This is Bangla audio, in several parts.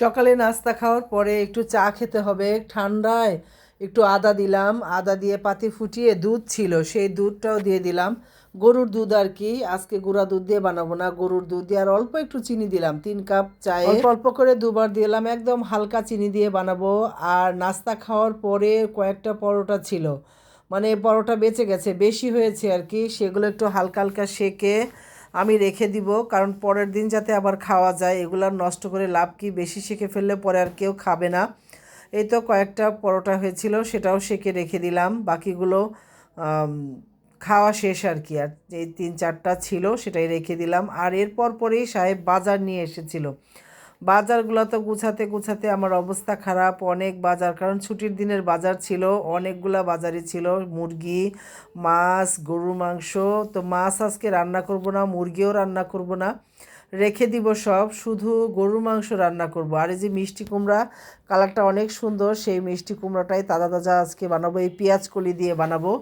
সকালে নাস্তা খাওয়ার পরে একটু চা খেতে হবে। ঠান্ডায় একটু আদা দিলাম। আদা দিয়ে পাতি ফুটিয়ে দুধ ছিল, সেই দুধটাও দিয়ে দিলাম। গরুর দুধ আর কি, আজকে গুঁড়া দুধ দিয়ে বানাবো না। গরুর দুধ দিয়ে আর অল্প একটু চিনি দিলাম, তিন কাপ চায়ে। অল্প করে দুবার দিলাম, একদম হালকা চিনি দিয়ে বানাবো। আর নাস্তা খাওয়ার পরে কয়েকটা পরোটা ছিল। মানে পরোটা বেঁচে গেছে, বেশি হয়েছে আর কি। সেগুলো একটু হালকা হালকা সেকে আমি রেখে দিব, কারণ পরের দিন যাতে আবার খাওয়া যায়, এগুলো নষ্ট করে লাভ কি? বেশি সেঁকে ফেললে পরে আর কেউ খাবে না। এই তো কয়েকটা পরোটা হয়েছিল, সেটাও সেঁকে রেখে দিলাম। বাকিগুলো খাওয়া শেষ আর কি। আর এই তিন চারটা ছিল, সেটাই রেখে দিলাম। আর এরপর পরেই সাহেব বাজার নিয়ে এসেছিল। বাজারগুলো তো গুছাতে গুছাতে আমার অবস্থা খারাপ, অনেক বাজার। কারণ ছুটির দিনের বাজার ছিল, অনেকগুলা বাজারই ছিল। মুরগি, মাছ, গরুর মাংস, তো মাছ আজকে রান্না করব না, মুরগিও রান্না করব না, রেখে দিব সব। শুধু গরুর মাংস রান্না করব। আর এই যে মিষ্টি কুমড়া, কালারটা অনেক সুন্দর, সেই মিষ্টি কুমড়াটাই তাজা তাজা আজকে বানাবো, এই পেঁয়াজ কলি দিয়ে বানাবো।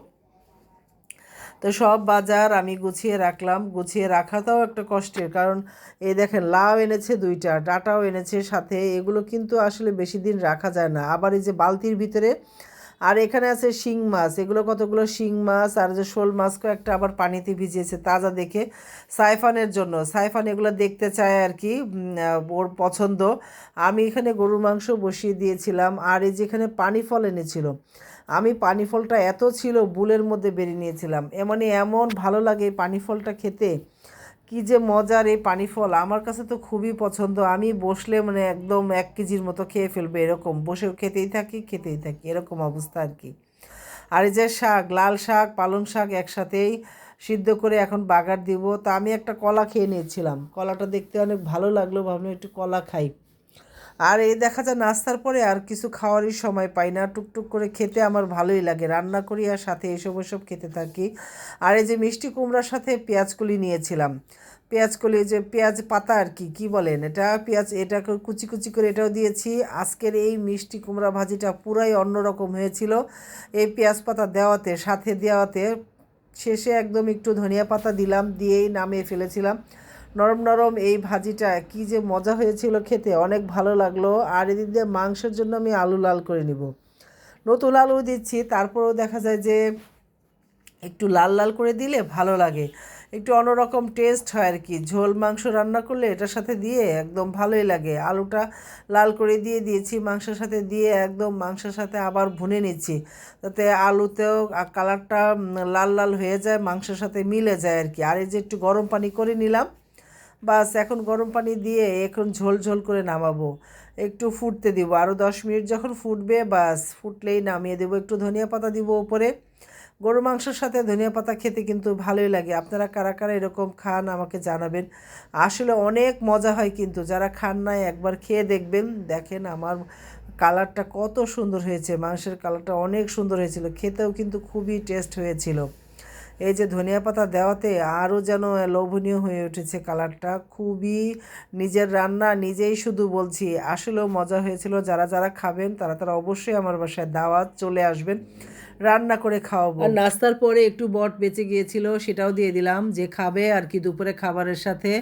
তো সব বাজার আমি গুছিয়ে রাখলাম। গুছিয়ে রাখাটাও একটা কষ্টের, কারণ এই দেখেন, লাউ এনেছে দুইটা, ডাটাও এনেছে সাথে, এগুলো কিন্তু আসলে বেশি দিন রাখা যায় না। আবার এই যে বালতির ভিতরে আর এখানে আছে শিং মাছ। এগুলো কতগুলো? শিং মাছ আর যে শোল মাছ একটা আবার পানিতে ভিজিয়েছে তাজা দেখে। সাইফানের জন্য। সাইফান এগুলো দেখতে চায় আর কি ওর পছন্দ। আমি এখানে গরুর মাংস বসিয়ে দিয়েছিলাম আর এই যেখানে পানি ফল এনেছিল, আমি পানি ফলটা এত ছিল বুলের মধ্যে বেরিয়ে নিয়েছিলাম। এমনই এমন ভালো লাগে এই পানি ফলটা খেতে। কি যে মজার এই পানি ফল। আমার কাছে তো খুবই পছন্দ। আমি বসলে মানে একদম এক কেজির মতো খেয়ে ফেলবে এরকম। বসে খেতেই থাকি খেতেই থাকি। এরকম অবস্থা আর কি। আর এই যে শাক, লাল শাক, পালং শাক একসাথেই সিদ্ধ করে এখন বাগার দিব। তা আমি একটা কলা খেয়ে নিয়েছিলাম। কলাটা দেখতে অনেক ভালো লাগল। ভাবলাম একটু কলা খাই। আর এই দেখা যায় নাস্তার পরে আর কিছু খাওয়ারই সময় পাই না। টুকটুক করে খেতে আমার ভালোই লাগে। রান্না করি আর সাথে এসব এসব খেতে থাকি। আর এই যে মিষ্টি কুমড়ার সাথে পেঁয়াজকলি নিয়েছিলাম। পেঁয়াজকলি যে পেঁয়াজ পাতা আর কি কি বলেন? এটা পেঁয়াজ, এটা কুচি কুচি করে এটাও দিয়েছি। আজকের এই মিষ্টি কুমড়া ভাজিটা পুরাই অন্যরকম হয়েছিল। এই পেঁয়াজ পাতা দেওয়াতে, সাথে দেওয়াতে শেষে একদম একটু ধনিয়া পাতা দিলাম, দিয়েই নামিয়ে ফেলেছিলাম। নরম নরম এই ভাজিটা কি যে মজা হয়েছিল খেতে, অনেক ভালো লাগল। আর এদিক দিয়ে মাংসের জন্য আমি আলু লাল করে নিব। নতুন আলু দিচ্ছি, তারপরেও দেখা যায় যে একটু লাল লাল করে দিলে ভালো লাগে। একটু অন্যরকম টেস্ট হয় আর কি। ঝোল মাংস রান্না করলে এটার সাথে দিয়ে একদম ভালোই লাগে। আলুটা লাল করে দিয়ে দিয়েছি, মাংসের সাথে দিয়ে একদম মাংসের সাথে আবার ভুনে নিচ্ছি। যাতে আলুতেও কালারটা লাল লাল হয়ে যায়, মাংসের সাথে মিলে যায় আর কি। আর এই যে একটু গরম পানি করে নিলাম বাস, এখন গরম পানি দিয়ে এখন ঝোল ঝোল করে নামাবো। একটু ফুটতে দিব আরও দশ মিনিট যখন ফুটবে, বাস, ফুটলেই নামিয়ে দেবো। একটু ধনিয়া পাতা দিব ওপরে। গরু মাংসের সাথে ধনিয়া পাতা খেতে কিন্তু ভালোই লাগে। আপনারা কারা কারা এরকম খান আমাকে জানাবেন। আসলে অনেক মজা হয় কিন্তু, যারা খান নাই একবার খেয়ে দেখবেন। দেখেন আমার কালারটা কত সুন্দর হয়েছে, মাংসের কালারটা অনেক সুন্দর হয়েছিল, খেতেও কিন্তু খুবই টেস্ট হয়েছিল। এই যে ধনিয়া পাতা দেওয়াতে আরও যেন লোভনীয় হয়ে উঠেছে কালারটা, খুবই নিজের রান্না নিজেই শুধু বলছি। আসলেও মজা হয়েছিল, যারা যারা খাবেন তারা তারা অবশ্যই আমার বাসায় দাওয়াত চলে আসবেন, রান্না করে খাওয়াবো। আর নাস্তার পরে একটু বট বেঁচে গিয়েছিল, সেটাও দিয়ে দিলাম, যে খাবে আর কি দুপুরে খাবারের সাথে,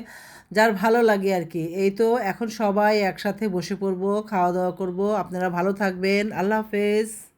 যার ভালো লাগে আর কি। এই তো এখন সবাই একসাথে বসে পড়ব, খাওয়া দাওয়া করব। আপনারা ভালো থাকবেন, আল্লাহ হাফেজ।